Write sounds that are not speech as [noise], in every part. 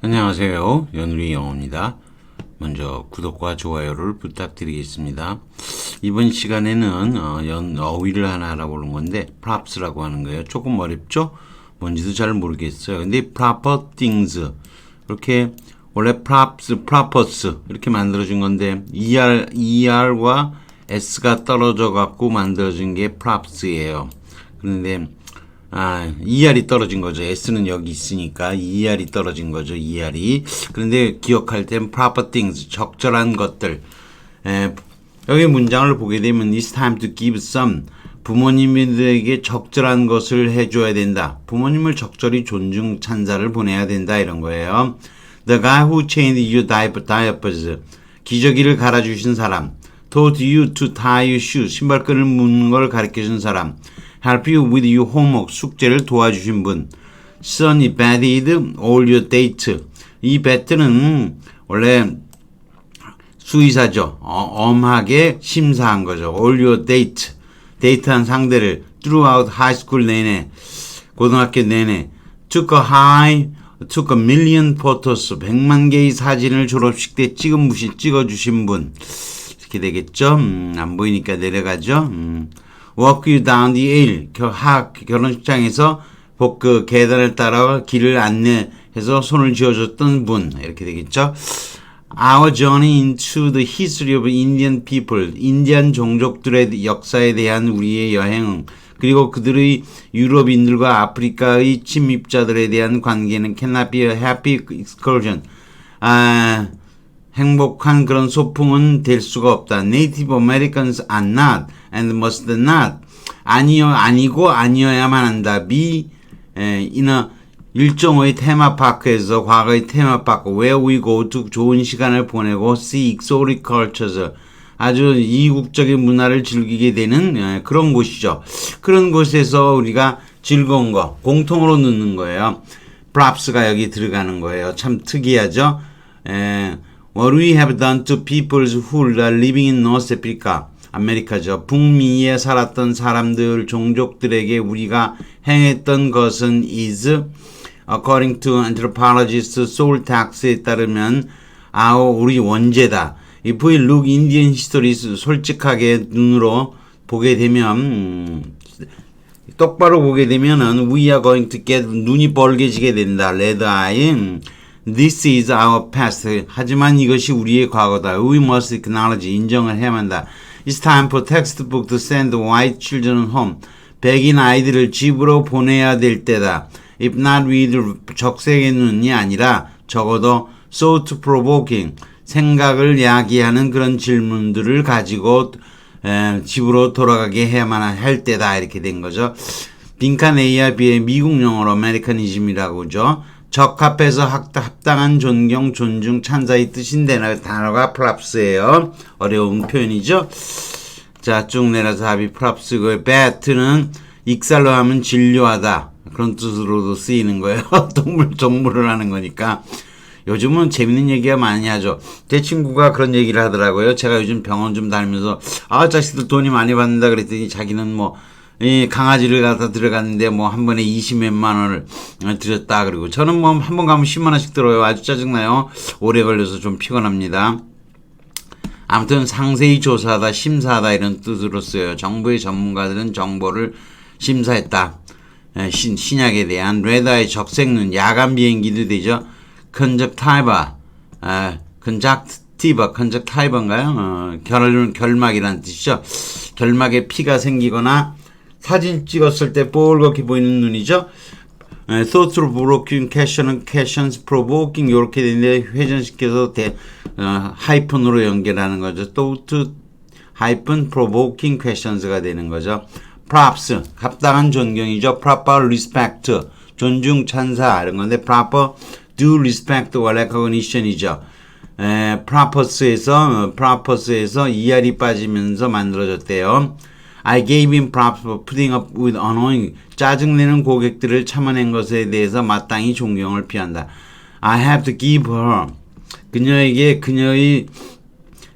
안녕하세요. 연우리 영어입니다. 먼저 구독과 좋아요를 부탁드리겠습니다. 이번 시간에는 어, 연, 어휘를 하나 알아보는 건데 props라고 하는 거예요. 조금 어렵죠? 뭔지도 잘 모르겠어요. 근데 proper things 이렇게 원래 props, propers 이렇게 만들어진 건데 er, er과 s가 떨어져 갖고 만들어진 게 props예요. 그런데 아, ER이 떨어진 거죠. S는 여기 있으니까 ER이 떨어진 거죠. ER이. 그런데 기억할 땐 proper things, 적절한 것들. 에, 여기 문장을 보게 되면 it's time to give some. 부모님들에게 적절한 것을 해줘야 된다. 부모님을 적절히 존중, 찬사를 보내야 된다. 이런 거예요. The guy who changed your diaper, diapers. 기저귀를 갈아주신 사람. taught you to tie your shoes. 신발끈을 묶는 걸 가르쳐 준 사람. Help you with your homework. 숙제를 도와주신 분. Sonny batted all your date. 이 배트는 원래 수의사죠. 어, 엄하게 심사한 거죠. all your date. 데이트한 상대를 throughout high school 내내, 고등학교 내내, took a high, took a million photos, 100만 개의 사진을 졸업식 때 찍은 무시 찍어주신 분. 이렇게 되겠죠. 음, 안 보이니까 내려가죠. 음. Walk you down the aisle. 겨, 학, 결혼식장에서 복, 그 계단을 따라 길을 안내해서 손을 쥐어줬던 분. 이렇게 되겠죠. Our journey into the history of Indian people, 인디안 종족들의 역사에 대한 우리의 여행, 그리고 그들의 유럽인들과 아프리카의 침입자들에 대한 관계는 cannot be a happy excursion. 아, 행복한 그런 소풍은 될 수가 없다. Native Americans are not and must not. 아니요, 아니고 아니어야만 한다. be 에, in a 일정의 테마파크에서 과거의 테마파크 where we go to 좋은 시간을 보내고 see exotic cultures 아주 이국적인 문화를 즐기게 되는 에, 그런 곳이죠. 그런 곳에서 우리가 즐거운 거 공통으로 넣는 거예요. props가 여기 들어가는 거예요. 참 특이하죠. 에, What we have done to peoples who are living in North Africa 아메리카죠. 북미에 살았던 사람들, 종족들에게 우리가 행했던 것은 is, according to anthropologist Saul Tax에 따르면, 아우, 우리 원죄다. If we look Indian history 솔직하게 눈으로 보게 되면, 음, 똑바로 보게 되면은, we are going to get, 눈이 벌게지게 된다. eye. 음, This is our past. 하지만 이것이 우리의 과거다. We must acknowledge. 인정을 해야만 한다. It's time for textbook to send white children home. 백인 아이들을 집으로 보내야 될 때다. If not read 적색의 눈이 아니라 적어도 thought provoking 생각을 야기하는 그런 질문들을 가지고 에, 집으로 돌아가게 해야만 할 때다 이렇게 된 거죠. 빈칸 A와 B의 미국 영어로 아메리카니즘이라고 하죠. 적합해서 합당한 존경, 존중, 찬사의 뜻인데 단어가 프랍스예요. 어려운 표현이죠. 자, 쭉 내려서 답이 프랍스고 배트는 익살로 하면 진료하다. 그런 뜻으로도 쓰이는 거예요. [laughs] 동물, 동물을 하는 거니까. 요즘은 재밌는 얘기가 많이 하죠. 제 친구가 그런 얘기를 하더라고요. 제가 요즘 병원 좀 다니면서, 아, 자식들 돈이 많이 받는다 그랬더니 자기는 뭐, 이 강아지를 갖다 들어갔는데 뭐 한 번에 20몇만 원을 들였다 그리고 저는 뭐 한 번 가면 10만 원씩 들어요. 아주 짜증나요. 오래 걸려서 좀 피곤합니다. 아무튼 상세히 조사하다, 심사하다 이런 뜻으로 써요. 정부의 전문가들은 정보를 심사했다. 에, 신, 신약에 대한 레다의 적색눈, 야간 비행기도 되죠. 컨적타이바, 아, 컨적티바, 컨적타이바인가요? 어, 결, 결막이라는 뜻이죠. 결막에 피가 생기거나 사진 찍었을 때 뻘겋게 보이는 눈이죠. 에, thought provoking question은 questions provoking 이렇게 되는데 회전시켜서 대, 어, 하이픈으로 연결하는 거죠. thought 하이픈 provoking questions가 되는 거죠. props 합당한 존경이죠. proper respect 존중 찬사 이런 건데 proper due respect recognition이죠. 에, purpose에서 purpose에서 ER이 빠지면서 만들어졌대요. I gave him props for putting up with annoying 짜증내는 고객들을 참아낸 것에 대해서 마땅히 존경을 표한다. I have to give her 그녀에게 그녀의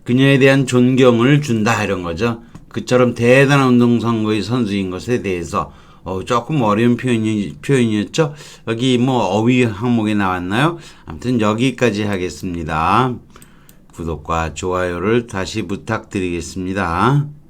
그녀에 대한 존경을 준다 이런 거죠. 그처럼 대단한 운동선거의 선수인 것에 대해서 어, 조금 어려운 표현이, 표현이었죠? 여기 뭐 어휘 항목에 나왔나요? 아무튼 여기까지 하겠습니다. 구독과 좋아요를 다시 부탁드리겠습니다.